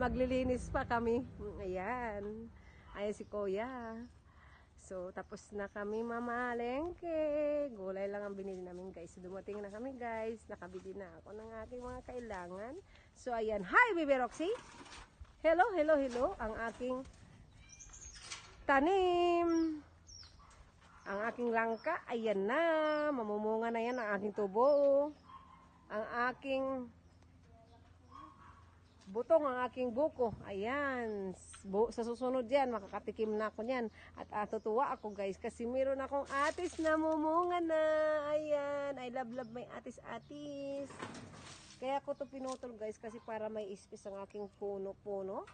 Maglilinis pa kami. Ayan. Ayan si Kuya. So, tapos na kami mamalengke. Gulay lang ang binili namin guys. Dumating na kami guys. Nakabili na ako ng aking mga kailangan. So, ayan. Hi, Baby Roxy! Hello, hello, hello. Ang aking tanim. Ang aking langka, ayan na. Mamumunga na yan ang aking tubo. Ang aking butong, ang aking buko. Ayan. Sa susunod yan, makakatikim na ako yan. At ah, tutuwa ako guys kasi meron akong atis na mumunga na. Ayan. I love love my atis-atis. Kaya ko to pinutol guys kasi para may space ang aking puno-puno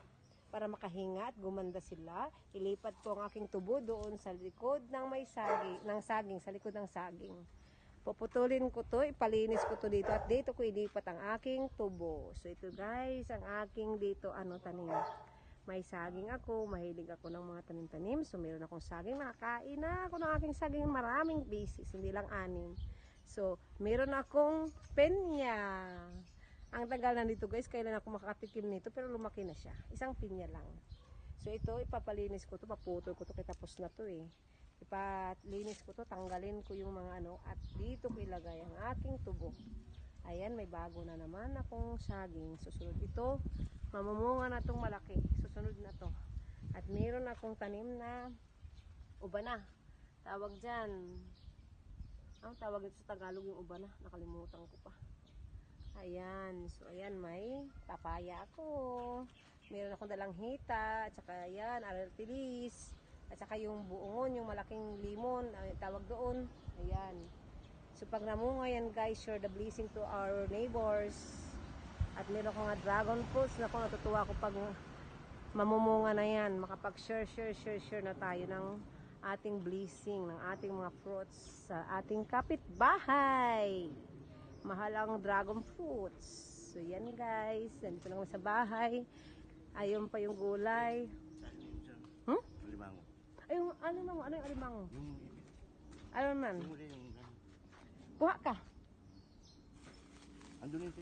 para makahinga at gumanda sila. Ilipat ko ang aking tubo doon sa likod ng may saging, ng saging, sa likod ng saging. Puputulin ko to, ipalinis ko to dito at dito ko ilipat ang aking tubo. So ito guys, ang aking dito ano tanim. May saging ako, mahilig ako ng mga tanim-tanim. So meron akong saging, nakakain na ako ng aking saging maraming pieces, hindi lang anim. So, meron akong penya. Ang tagal na nito guys, kailan ako makakatikim nito pero lumaki na siya. Isang pinya lang. So ito, ipapalinis ko to, paputol ko to, kaya tapos na to eh. Ipalinis ko to, tanggalin ko yung mga ano, at dito ko ilagay ang aking tubo. Ayan, may bago na naman akong saging. Susunod ito, mamumunga na tong malaki. Susunod na to. At meron akong tanim na ubana. Tawag dyan. Ang tawag ito sa Tagalog yung ubana. Nakalimutan ko pa. Ayan. So, ayan, may papaya ako. Meron akong dalang hita. At saka, ayan, aratilis. At saka yung buongon, yung malaking limon. Ay, tawag doon. Ayan. So, pag namunga yan, guys, share the blessing to our neighbors. At meron ko nga dragon fruits. Naku, natutuwa ko pag mamumunga na yan. Makapag-share, share, share, share na tayo ng ating blessing, ng ating mga fruits sa ating kapitbahay. Mahal ang dragon fruits. So, yan guys. Nandito lang sa bahay. Ayun pa yung gulay. Ay, yung alimango. Ano yung alimango? Yung, Ano man? yung, yung, Kuha ka. andun yung